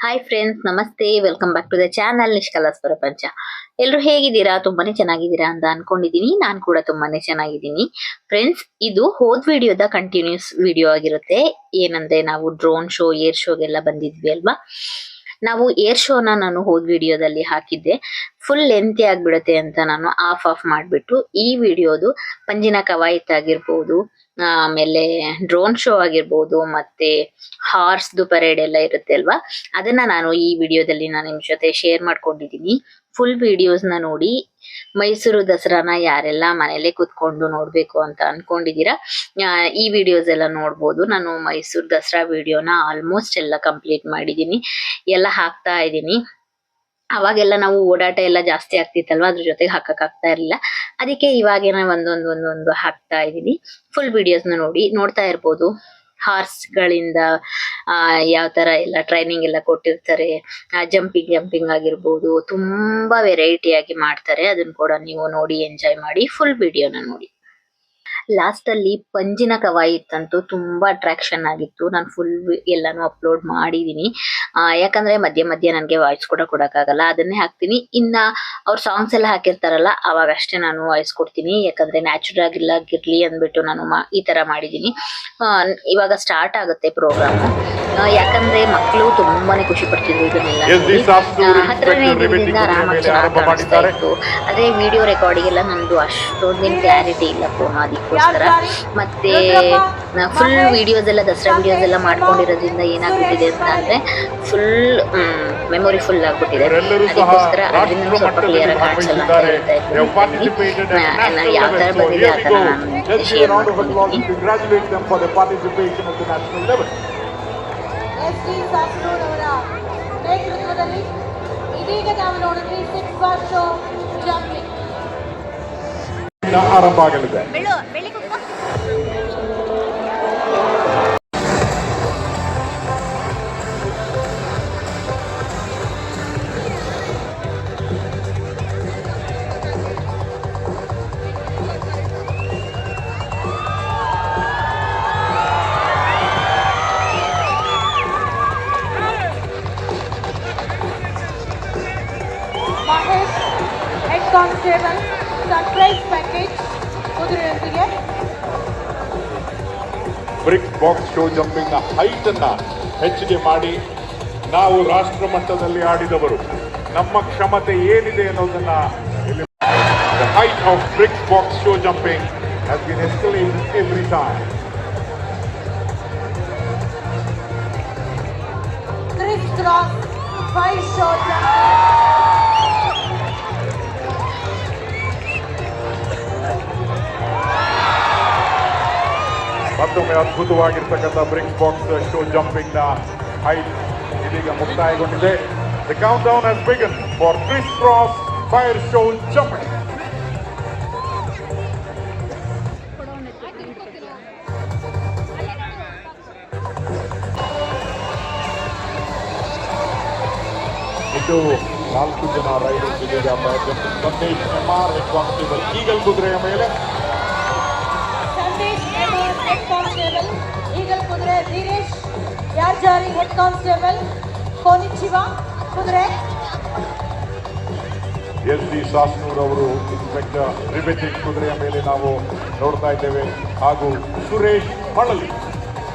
Hi friends ನಮಸ್ತೆ. Welcome back to the channel ನಿಷ್ಕಲಾಸ್ ಪ್ರಪಂಚ ಎಲ್ಲರೂ ಹೇಗಿದ್ದೀರಾ? ತುಂಬಾನೇ ಚೆನ್ನಾಗಿದ್ದೀರಾ ಅಂತ ಅನ್ಕೊಂಡಿದ್ದೀನಿ ನಾನು ಕೂಡ ತುಂಬಾನೇ ಚೆನ್ನಾಗಿದ್ದೀನಿ. ಫ್ರೆಂಡ್ಸ್ ಇದು ಹೋದ್ ವಿಡಿಯೋದ ಕಂಟಿನ್ಯೂಸ್ ವಿಡಿಯೋ ಆಗಿರುತ್ತೆ. ಏನಂದ್ರೆ ನಾವು ಡ್ರೋನ್ ಶೋ ಏರ್ ಶೋಗೆಲ್ಲ ಬಂದಿದ್ವಿ ಅಲ್ವಾ? ನಾವು ಏರ್ ಶೋನ ನಾನು ಹೋದ್ ವಿಡಿಯೋದಲ್ಲಿ ಹಾಕಿದ್ದೆ. ಫುಲ್ ಲೆಂತಿ ಆಗ್ಬಿಡುತ್ತೆ ಅಂತ ನಾನು ಆಫ್ ಆಫ್ ಮಾಡಿಬಿಟ್ಟು ಈ ವಿಡಿಯೋದು ಪಂಜಿನ ಕವಾಯತ್ ಆಗಿರ್ಬೋದು ಆಮೇಲೆ ಡ್ರೋನ್ ಶೋ ಆಗಿರ್ಬೋದು ಮತ್ತೆ ಹಾರ್ಸ್ದು ಪರೇಡ್ ಎಲ್ಲ ಇರುತ್ತೆ ಅಲ್ವಾ? ಅದನ್ನ ನಾನು ಈ ವಿಡಿಯೋದಲ್ಲಿ ನಾನು ನಿಮ್ ಜೊತೆ ಶೇರ್ ಮಾಡ್ಕೊಂಡಿದ್ದೀನಿ. ಫುಲ್ ವಿಡಿಯೋಸ್ನ ನೋಡಿ ಮೈಸೂರು ದಸರಾನ ಯಾರೆಲ್ಲ ಮನೇಲೆ ಕುತ್ಕೊಂಡು ನೋಡ್ಬೇಕು ಅಂತ ಅನ್ಕೊಂಡಿದೀರಾ ಈ ವಿಡಿಯೋಸ್ ಎಲ್ಲ ನೋಡ್ಬೋದು. ನಾನು ಮೈಸೂರು ದಸರಾ ವಿಡಿಯೋನ ಆಲ್ಮೋಸ್ಟ್ ಎಲ್ಲ ಕಂಪ್ಲೀಟ್ ಮಾಡಿದ್ದೀನಿ. ಎಲ್ಲ ಹಾಕ್ತಾ ಇದ್ದೀನಿ. ಅವಾಗೆಲ್ಲ ನಾವು ಓಡಾಟ ಎಲ್ಲ ಜಾಸ್ತಿ ಆಗ್ತಿತ್ತಲ್ವಾ? ಅದ್ರ ಜೊತೆಗೆ ಹಾಕಕ್ ಆಗ್ತಾ ಇರ್ಲಿಲ್ಲ. ಅದಕ್ಕೆ ಇವಾಗೇನ ಒಂದೊಂದು ಒಂದೊಂದು ಹಾಕ್ತಾ ಇದೀನಿ ಫುಲ್ ವಿಡಿಯೋಸ್ನ ನೋಡಿ ನೋಡ್ತಾ ಇರ್ಬೋದು. ಹಾರ್ಸ್ ಗಳಿಂದ, ಆ, ಯಾವ ತರ ಎಲ್ಲ ಟ್ರೈನಿಂಗ್ ಎಲ್ಲ ಕೊಟ್ಟಿರ್ತಾರೆ. ಜಂಪಿಂಗ್ ಜಂಪಿಂಗ್ ಆಗಿರ್ಬೋದು. ತುಂಬಾ ವೆರೈಟಿ ಆಗಿ ಮಾಡ್ತಾರೆ. ಅದನ್ನ ಕೂಡ ನೀವು ನೋಡಿ ಎಂಜಾಯ್ ಮಾಡಿ ಫುಲ್ ವಿಡಿಯೋನ ನೋಡಿ. ಲಾಸ್ಟ್ ಅಲ್ಲಿ ಪಂಜಿನ ಕವಾಯಿತ್ ಅಂತೂ ತುಂಬಾ ಅಟ್ರಾಕ್ಷನ್ ಆಗಿತ್ತು. ನಾನು ಫುಲ್ ಎಲ್ಲಾನು ಅಪ್ಲೋಡ್ ಮಾಡಿದೀನಿ. ಆ, ಯಾಕಂದ್ರೆ ಮಧ್ಯ ಮಧ್ಯ ನನಗೆ ವಾಯ್ಸ್ ಕೂಡ ಕೊಡಕ್ಕಾಗಲ್ಲ. ಅದನ್ನೇ ಹಾಕ್ತೀನಿ. ಇನ್ನ ಅವ್ರ ಸಾಂಗ್ಸ್ ಎಲ್ಲ ಹಾಕಿರ್ತಾರಲ್ಲ ಅವಾಗ ಅಷ್ಟೇ ನಾನು ವಾಯ್ಸ್ ಕೊಡ್ತೀನಿ. ಯಾಕಂದ್ರೆ ನ್ಯಾಚುರಲ್ ಆಗಿಲ್ಲ ಗಿರ್ಲಿ ಅಂದ್ಬಿಟ್ಟು ನಾನು ಈ ತರ ಮಾಡಿದೀನಿ. ಇವಾಗ ಸ್ಟಾರ್ಟ್ ಆಗುತ್ತೆ ಪ್ರೋಗ್ರಾಮ್ ಯಾಕಂದ್ರೆ ಮಕ್ಕಳು ತುಂಬಾನೇ ಖುಷಿ ಪಡ್ತಿದ್ರು ಇದನ್ನೆಲ್ಲ. ಹತ್ರನೇ ಆರಾಮಾಗಿ ಮೇಲೆ ಚೆನ್ನಾಗಿ ಕಾಣಿಸ್ತಾ ಇತ್ತು. ಅದೇ ವಿಡಿಯೋ ರೆಕಾರ್ಡಿಂಗ್ ಎಲ್ಲ ನಂದು ಅಷ್ಟೊಂದೇನು ಕ್ಲಾರಿಟಿ ಇಲ್ಲ ಫೋನ್ ಅದಕ್ಕೋಸ್ಕರ. ಮತ್ತೆ ಫುಲ್ ವಿಡಿಯೋಸ್ ಎಲ್ಲ ದಸರಾ ವಿಡಿಯೋಸ್ ಎಲ್ಲ ಮಾಡ್ಕೊಂಡಿರೋದ್ರಿಂದ ಏನಾಗ್ಬಿಟ್ಟಿದೆ ಅಂತ ಅಂದ್ರೆ ಫುಲ್ ಮೆಮೊರಿ ಫುಲ್ ಆಗ್ಬಿಟ್ಟಿದೆ. ಅದಕ್ಕೋಸ್ಕರ ಅದರಿಂದ ಸ್ವಲ್ಪ ಕ್ಲಿಯರ್ ಮಟ್ಟದಲ್ಲಿ ಕಾಣಿಸಲ್ಲ ಅಂತ. ಹೇಳ್ತಾ national ಯಾವ ತರ ಬಂದಿದೆ ಆ ಥರ ನಾನು ಶೇರ್ ಮಾಡ್ಕೊಂಡಿದ್ದೀನಿ ಇದೀಗ ನಾವು ನೋಡಿದ್ವಿ ಸಿಕ್ಸ್ ಬಾರ್ ಶೋ ಜಂಪಿಂಗ್ ಇನ್ನು ಆರಂಭ ಆಗಲಿದೆ ಕಾನ್ಸ್ಟೇಬಲ್ ಸರ್ಪ್ರೈಸ್ ಪ್ಯಾಕೇಜ್ ಕುದುರೆಯೊಂದಿಗೆ. ಬ್ರಿಕ್ ಬಾಕ್ಸ್ ಶೋ ಜಂಪಿಂಗ್ನ ಹೈಟ್ ಅನ್ನ ಹೆಚ್ಚಿಗೆ ಮಾಡಿ ನಾವು ರಾಷ್ಟ್ರ ಮಟ್ಟದಲ್ಲಿ ಆಡಿದವರು. ನಮ್ಮ ಕ್ಷಮತೆ ಏನಿದೆ ಅನ್ನೋದನ್ನ the The height of box box show jumping has been escalated every time. Show jumping ಮತ್ತೊಮ್ಮೆ ಅದ್ಭುತವಾಗಿರ್ತಕ್ಕಂಥ ಬ್ರಿಕ್ಸ್ ಬಾಕ್ಸ್ ಶೋ ಜಂಪಿಂಗ್ನ ಹೈಟ್ ಇದೀಗ ಮುಕ್ತಾಯಗೊಂಡಿದೆ. The countdown has begun for criss cross fire show jumping ಇದು ನಾಲ್ಕು ಜನ ರೈಡರ್ಸ್ ಇದೀಗ Sandesh M R head constable Eagle ಕುದುರೆಯ ಮೇಲೆ. ಕಾನ್ಸ್ಟೇಬಲ್ ಈಗಲ್ ಕುದುರೆ ಧೀರೇಶ್ ಯಾರ್ಜಾರಿ ಹೆಡ್ ಕಾನ್ಸ್ಟೇಬಲ್? ಕೋನಿಚಿವ ಕುದುರೆ. ಎಸ್ ಡಿ ಸಾಸ್ನೂರ್ ಅವರು ಇನ್ಸ್ಪೆಕ್ಟರ್ ರಿಬೆಟಿಕ್ ಕುದುರೆಯ ಮೇಲೆ ನಾವು ನೋಡ್ತಾ ಇದ್ದೇವೆ. ಹಾಗೂ ಸುರೇಶ್ ಮಳಲಿ,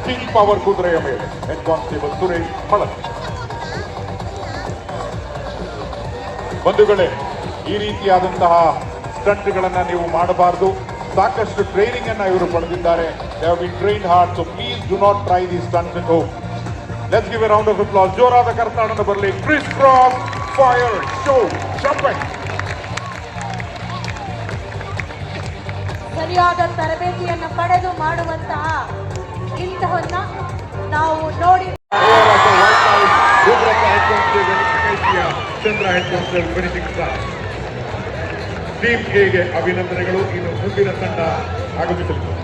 ಕಿಂಗ್ ಪವರ್ ಕುದುರೆಯ ಮೇಲೆ. Head constable Suresh Malali. ಬಂಧುಗಳೇ, ಈ ರೀತಿಯಾದಂತಹ ಸ್ಟಂಟ್ಗಳನ್ನ ನೀವು ಮಾಡಬಾರದು. ಸಾಕಷ್ಟು ಟ್ರೈನಿಂಗ್ ಅನ್ನು ಇವರು ಪಡೆದಿದ್ದಾರೆ they have been train hard so please do not try this stunts at home let's give a round of applause ಜೋರಾದ ಕರ್ನಾಟಕ ಬರಲಿ ಕ್ರಿಸ್ ಕ್ರಾಸ್ ಫೈರ್ ಶೋ ಶಂಪೈ ಸರಿಯಾದ ತರಬೇತಿಯನ್ನು ಪಡೆದು ಮಾಡುವಂತಹ ಇಂತಹನ್ನ ನಾವು ನೋಡಿ ಚಂದ್ರ ಹೆಡ್ ಕಾನ್ಸ್ಟೇಬಲ್ ಟೀಮ್ ಎಗೆ ಅಭಿನಂದನೆಗಳು. ಇನ್ನು ಮುಂದಿನ ತಂಡ ಆಗಮಿಸಲಿದೆ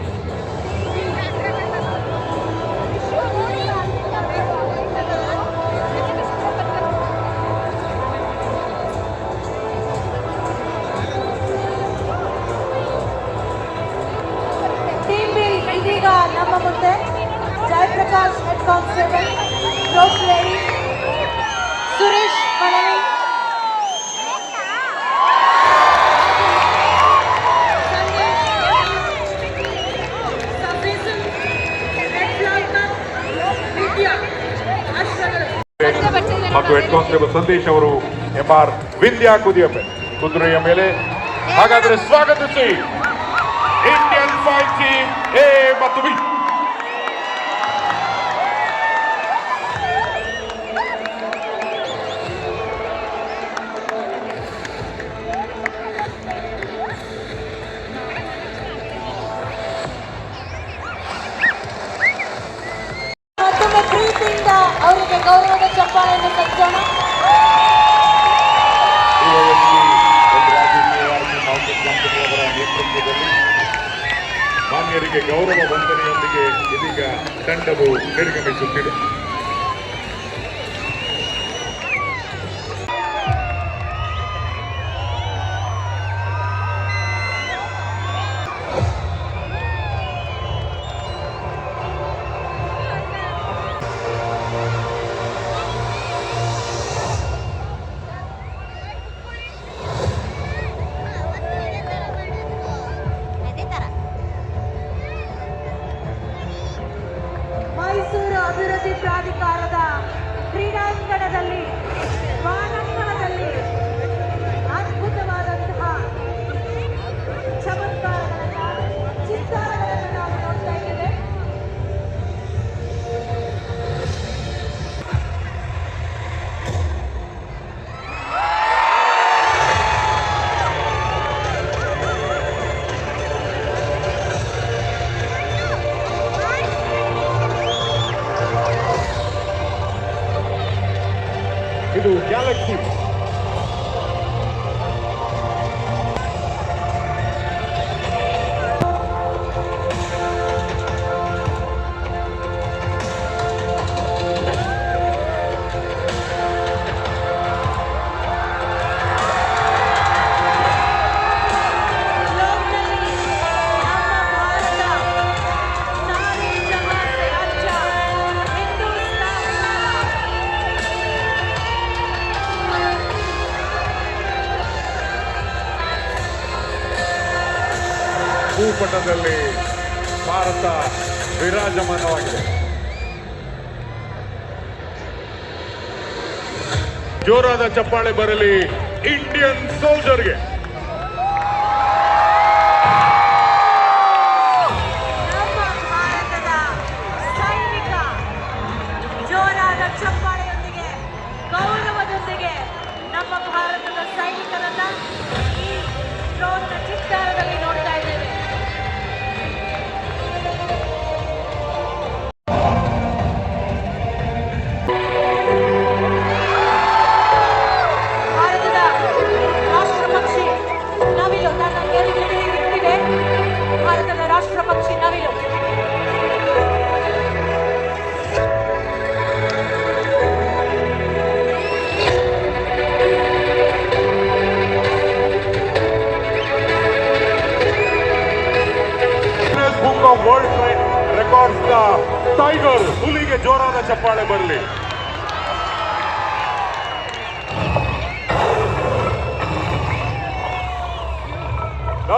ಹಾಗೂ ಹೆಡ್ ಕಾನ್ಸ್ಟೇಬಲ್ ಸಂದೇಶ್ ಅವರು ಎಂ ಆರ್ ವಿಂದ್ಯಾ ಕುದಿಯಪ್ಪೆ ಕುದುರೆಯ ಮೇಲೆ ಹಾಗಾದ್ರೆ ಸ್ವಾಗತಿಸಿ ಇಂಡಿಯನ್ ಫೈಟ್ ಟೀಮ್ ಎ ಮತ್ತು ಬಿ ಗೌರವದ ಚಪ್ಪಾಳೆಯನ್ನು ಕಂಪನಿಯವರ ನೇತೃತ್ವದಲ್ಲಿ ಮಾನ್ಯರಿಗೆ ಗೌರವ ವಂದನೆಯೊಂದಿಗೆ ಇದೀಗ ತಂಡವು ನಿರ್ಗಮಿಸುತ್ತಿದೆ. ಜೋರಾದ ಚಪ್ಪಾಳೆ ಬರಲಿ. ಇಂಡಿಯನ್ ಸೋಲ್ಜರ್ಗೆ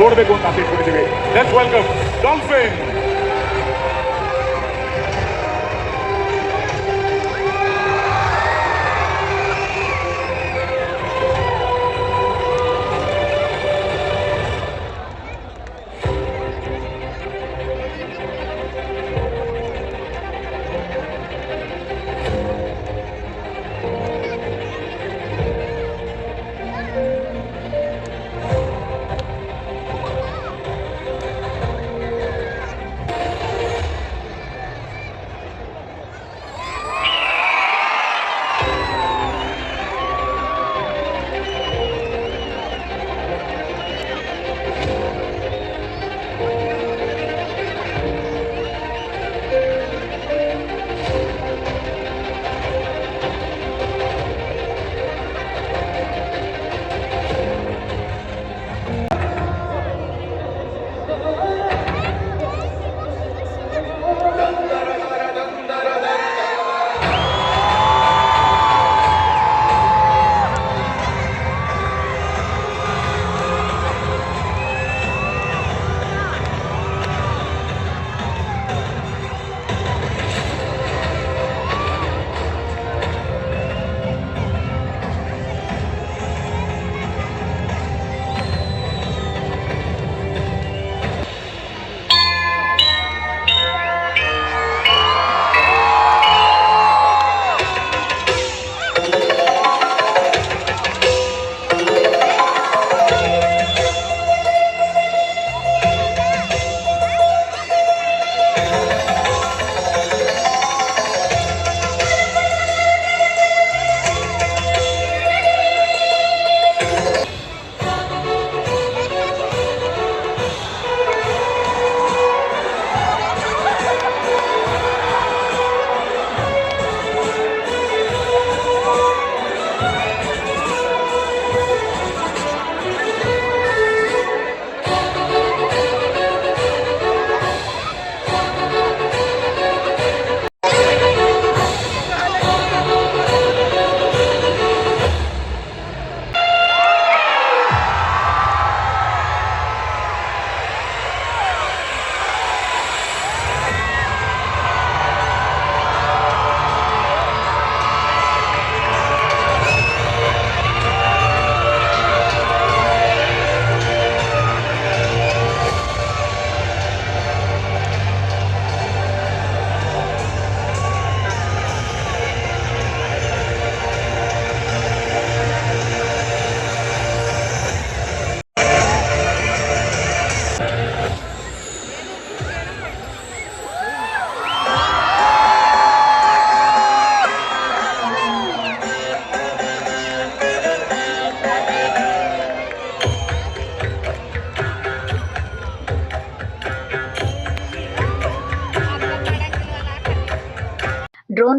ನೋಡಬೇಕು ಅಂತ ಆಸೆ ಇಟ್ಕೊಂಡಿದ್ದೀವಿ ಲೆಟ್ಸ್ ವೆಲ್ಕಮ್ ಡಾಲ್ಫಿನ್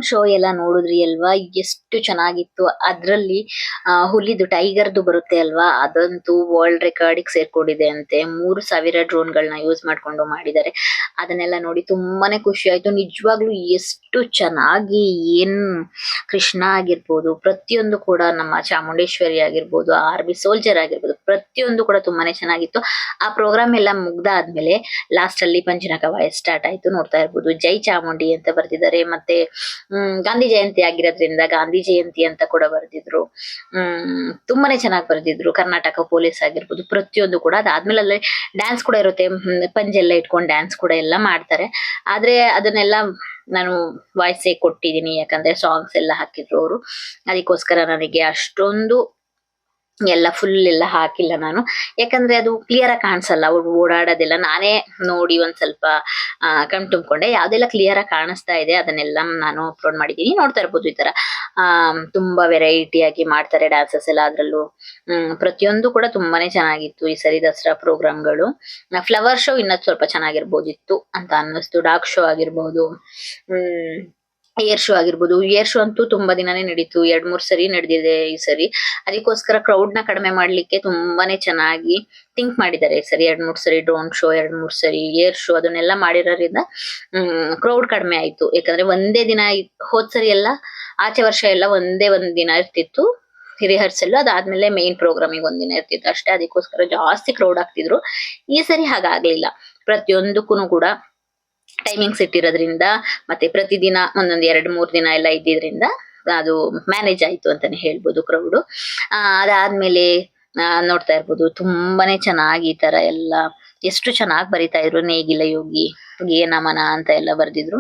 ಶೋ ಎಲ್ಲ ನೋಡಿದ್ರಿ ಅಲ್ವಾ? ಎಷ್ಟು ಚೆನ್ನಾಗಿತ್ತು. ಅದ್ರಲ್ಲಿ ಆ, ಹುಲಿದು ಟೈಗರ್ದು ಬರುತ್ತೆ ಅಲ್ವಾ? ಅದಂತೂ ವರ್ಲ್ಡ್ ರೆಕಾರ್ಡಿಗೆ ಸೇರ್ಕೊಂಡಿದೆ ಅಂತೆ. ಮೂರು ಸಾವಿರ ಡ್ರೋನ್ಗಳನ್ನ ಯೂಸ್ ಮಾಡ್ಕೊಂಡು ಮಾಡಿದ್ದಾರೆ. ಅದನ್ನೆಲ್ಲ ನೋಡಿ ತುಂಬಾನೇ ಖುಷಿ ಆಯ್ತು. ನಿಜವಾಗ್ಲೂ ಎಷ್ಟು ಚೆನ್ನಾಗಿ ಏನ್ ಕೃಷ್ಣ ಆಗಿರ್ಬೋದು ಪ್ರತಿಯೊಂದು ಕೂಡ ನಮ್ಮ ಚಾಮುಂಡೇಶ್ವರಿ ಆಗಿರ್ಬೋದು ಆರ್ಮಿ ಸೋಲ್ಜರ್ ಆಗಿರ್ಬೋದು ಪ್ರತಿಯೊಂದು ಕೂಡ ತುಂಬಾನೇ ಚೆನ್ನಾಗಿತ್ತು. ಆ ಪ್ರೋಗ್ರಾಮ್ ಎಲ್ಲ ಮುಗ್ದಾದ್ಮೇಲೆ ಲಾಸ್ಟ್ ಅಲ್ಲಿ ಪಂಚನಕ ಸ್ಟಾರ್ಟ್ ಆಯ್ತು. ನೋಡ್ತಾ ಇರ್ಬೋದು. ಜೈ ಚಾಮುಂಡಿ ಅಂತ ಬರ್ತಿದ್ದಾರೆ ಮತ್ತೆ ಗಾಂಧಿ ಜಯಂತಿ ಆಗಿರೋದ್ರಿಂದ ಗಾಂಧಿ ಜಯಂತಿ ಅಂತ ಕೂಡ ಬರೆದಿದ್ರು. ಹ್ಮ್, ತುಂಬಾನೇ ಚೆನ್ನಾಗಿ ಬರೆದಿದ್ರು. ಕರ್ನಾಟಕ ಪೊಲೀಸ್ ಆಗಿರ್ಬೋದು, ಪ್ರತಿಯೊಂದು ಕೂಡ. ಅದಾದ್ಮೇಲೆ ಅಲ್ಲಿ ಡ್ಯಾನ್ಸ್ ಕೂಡ ಇರುತ್ತೆ. ಪಂಜೆ ಪಂಜೆಲ್ಲ ಇಟ್ಕೊಂಡು ಡ್ಯಾನ್ಸ್ ಕೂಡ ಎಲ್ಲ ಮಾಡ್ತಾರೆ. ಆದ್ರೆ ಅದನ್ನೆಲ್ಲ ನಾನು ವಾಯ್ಸೇ ಕೊಟ್ಟಿದ್ದೀನಿ. ಯಾಕಂದ್ರೆ ಸಾಂಗ್ಸ್ ಎಲ್ಲ ಹಾಕಿದ್ರು ಅವರು. ಅದಕ್ಕೋಸ್ಕರ ನನಗೆ ಅಷ್ಟೊಂದು ಎಲ್ಲ ಫುಲ್ ಎಲ್ಲ ಹಾಕಿಲ್ಲ ನಾನು. ಯಾಕಂದ್ರೆ ಅದು ಕ್ಲಿಯರ್ ಆಗಿ ಕಾಣಿಸಲ್ಲ, ಅವ್ರು ಓಡಾಡೋದೆಲ್ಲ. ನಾನೇ ನೋಡಿ ಒಂದ್ ಸ್ವಲ್ಪ ಕಣ್ ತುಂಬಿಕೊಂಡೆ. ಯಾವ್ದೆಲ್ಲ ಕ್ಲಿಯರ್ ಆಗಿ ಕಾಣಿಸ್ತಾ ಇದೆ, ಅದನ್ನೆಲ್ಲ ನಾನು ಅಪ್ಲೋಡ್ ಮಾಡಿದ್ದೀನಿ. ನೋಡ್ತಾ ಇರ್ಬೋದು ಈ ತರ. ತುಂಬಾ ವೆರೈಟಿ ಆಗಿ ಮಾಡ್ತಾರೆ ಡ್ಯಾನ್ಸಸ್ ಎಲ್ಲ ಅದ್ರಲ್ಲೂ. ಪ್ರತಿಯೊಂದು ಕೂಡ ತುಂಬಾನೇ ಚೆನ್ನಾಗಿತ್ತು ಈ ಸರಿ ದಸರಾ ಪ್ರೋಗ್ರಾಮ್ಗಳು ಫ್ಲವರ್ ಶೋ ಇನ್ನೂ ಸ್ವಲ್ಪ ಚೆನ್ನಾಗಿರ್ಬೋದಿತ್ತು ಅಂತ ಅನ್ನಿಸ್ತು. ಡಾರ್ಕ್ ಶೋ ಆಗಿರ್ಬೋದು. ಹ್ಮ್. ಏರ್ ಶೋ ಆಗಿರ್ಬೋದು. ಏರ್ ಶೋ ಅಂತೂ ತುಂಬಾ ದಿನಾನೇ ನಡೀತು. ಎರಡ್, ಮೂರ್ ಸರಿ ನಡೆದಿದೆ ಈ ಸರಿ. ಅದಕ್ಕೋಸ್ಕರ ಕ್ರೌಡ್ನ ಕಡಿಮೆ ಮಾಡ್ಲಿಕ್ಕೆ ತುಂಬಾನೇ ಚೆನ್ನಾಗಿ ಥಿಂಕ್ ಮಾಡಿದ್ದಾರೆ ಈ ಸರಿ. ಎರಡ್, ಮೂರ್ ಸರಿ ಡ್ರೋನ್ ಶೋ ಎರಡ್, ಮೂರ್ ಸರಿ ಏರ್ ಶೋ ಅದನ್ನೆಲ್ಲ ಮಾಡಿರೋದ್ರಿಂದ ಕ್ರೌಡ್ ಕಡಿಮೆ ಆಯ್ತು. ಯಾಕಂದ್ರೆ ಒಂದೇ ದಿನ ಹೋದ್ ಸರಿ ಎಲ್ಲ, ಆಚೆ ವರ್ಷ ಎಲ್ಲ ಒಂದೇ ಒಂದ್ ದಿನ ಇರ್ತಿತ್ತು. ರಿಹರ್ಸಲ್ ಅದಾದ್ಮೇಲೆ ಮೇನ್ ಪ್ರೋಗ್ರಾಮಿಗೆ ಒಂದಿನ ಇರ್ತಿತ್ತು. ಅಷ್ಟೇ ಅದಕ್ಕೋಸ್ಕರ ಜಾಸ್ತಿ ಕ್ರೌಡ್ ಆಗ್ತಿದ್ರು. ಈ ಸರಿ ಹಾಗಾಗ್ಲಿಲ್ಲ. ಪ್ರತಿಯೊಂದಕ್ಕೂ ಕೂಡ ಟೈಮಿಂಗ್ಸ್ ಇಟ್ಟಿರೋದ್ರಿಂದ ಮತ್ತೆ ಪ್ರತಿದಿನ ಒಂದೊಂದು ಎರಡು, ಮೂರು ದಿನ ಎಲ್ಲ ಇದ್ದಿದ್ರಿಂದ ಅದು ಮ್ಯಾನೇಜ್ ಆಯ್ತು ಅಂತಾನೆ ಹೇಳ್ಬೋದು ಕ್ರೌಡ್ ಅದಾದ್ಮೇಲೆ ನೋಡ್ತಾ ಇರ್ಬೋದು ತುಂಬಾನೇ ಚೆನ್ನಾಗಿ ಈ ತರ ಎಲ್ಲ, ಎಷ್ಟು ಚೆನ್ನಾಗಿ ಬರಿತಾ ಇದ್ರು, ನೇಗಿಲ ಯೋಗಿ ನಮನ ಅಂತ ಎಲ್ಲ ಬರ್ದಿದ್ರು.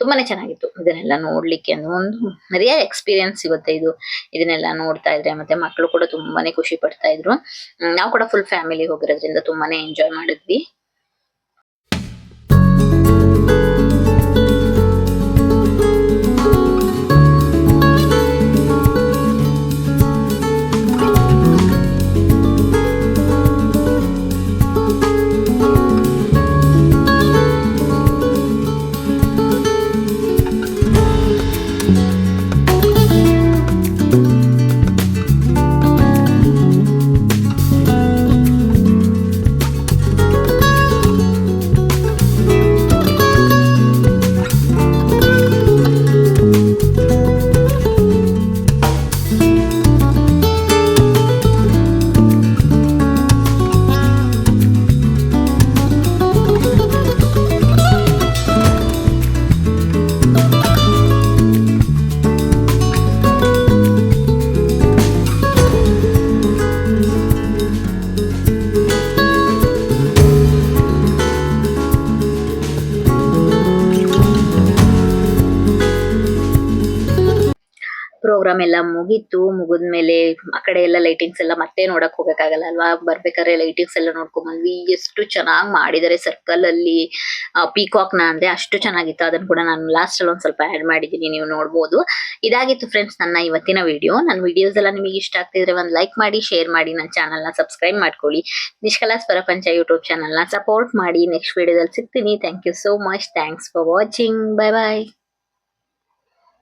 ತುಂಬಾನೇ ಚೆನ್ನಾಗಿತ್ತು ಇದನ್ನೆಲ್ಲ ನೋಡ್ಲಿಕ್ಕೆ ಅಂದ್ರೆ ಒಂದು ರಿಯಲ್ ಎಕ್ಸ್ಪೀರಿಯನ್ಸ್ ಸಿಗುತ್ತೆ ಇದು. ಇದನ್ನೆಲ್ಲ ನೋಡ್ತಾ ಇದ್ರೆ ಮತ್ತೆ ಮಕ್ಕಳು ಕೂಡ ತುಂಬಾನೇ ಖುಷಿ ಪಡ್ತಾ ಇದ್ರು. ನಾವು ಕೂಡ ಫುಲ್ ಫ್ಯಾಮಿಲಿ ಹೋಗಿರೋದ್ರಿಂದ ತುಂಬಾನೇ ಎಂಜಾಯ್ ಮಾಡಿದ್ವಿ. ಪ್ರೋಗ್ರಾಮ್ ಎಲ್ಲ ಮುಗೀತು, ಮುಗಿದ್ಮೇಲೆ ಆ ಕಡೆ ಎಲ್ಲ ಲೈಟಿಂಗ್ಸ್ ಎಲ್ಲ ಮತ್ತೆ ನೋಡಕ್ ಹೋಗಕ್ಕಾಗಲ್ಲ ಅಲ್ವಾ? ಬರ್ಬೇಕಾದ್ರೆ ಲೈಟಿಂಗ್ಸ್ ಎಲ್ಲ ನೋಡ್ಕೊಂಡ್ ಬಂದ್ವಿ ಎಷ್ಟು ಚೆನ್ನಾಗಿ ಮಾಡಿದ್ದಾರೆ ಸರ್ಕಲ್ ಅಲ್ಲಿ. ಪೀಕಾಕ್ನ ಅಂದ್ರೆ ಅಷ್ಟು ಚೆನ್ನಾಗಿತ್ತು. ಅದನ್ನ ಕೂಡ ನಾನು ಲಾಸ್ಟ್ ಅಲ್ಲಿ ಒಂದ್ ಸ್ವಲ್ಪ ಆಡ್ ಮಾಡಿದೀನಿ ನೀವು ನೋಡ್ಬೋದು. ಇದಾಗಿತ್ತು ಫ್ರೆಂಡ್ಸ್ ನನ್ನ ಇವತ್ತಿನ ವಿಡಿಯೋ ನನ್ನ ವಿಡಿಯೋಸ್ ಎಲ್ಲ ನಿಮಗೆ ಇಷ್ಟ ಆಗ್ತಿದ್ರೆ ಒಂದ್ ಲೈಕ್ ಮಾಡಿ ಶೇರ್ ಮಾಡಿ, ನನ್ನ ಚಾನಲ್ನ ಸಬ್ಸ್ಕ್ರೈಬ್ ಮಾಡ್ಕೊಳ್ಳಿ. ನಿಷ್ಕಲಾಸ್ ಪರಪಂಚ ಯೂಟ್ಯೂಬ್ ಚಾನಲ್ನ ಸಪೋರ್ಟ್ ಮಾಡಿ. ನೆಕ್ಸ್ಟ್ ವಿಡಿಯೋದಲ್ಲಿ ಸಿಗ್ತೀನಿ. Thank you so much thanks for watching bye bye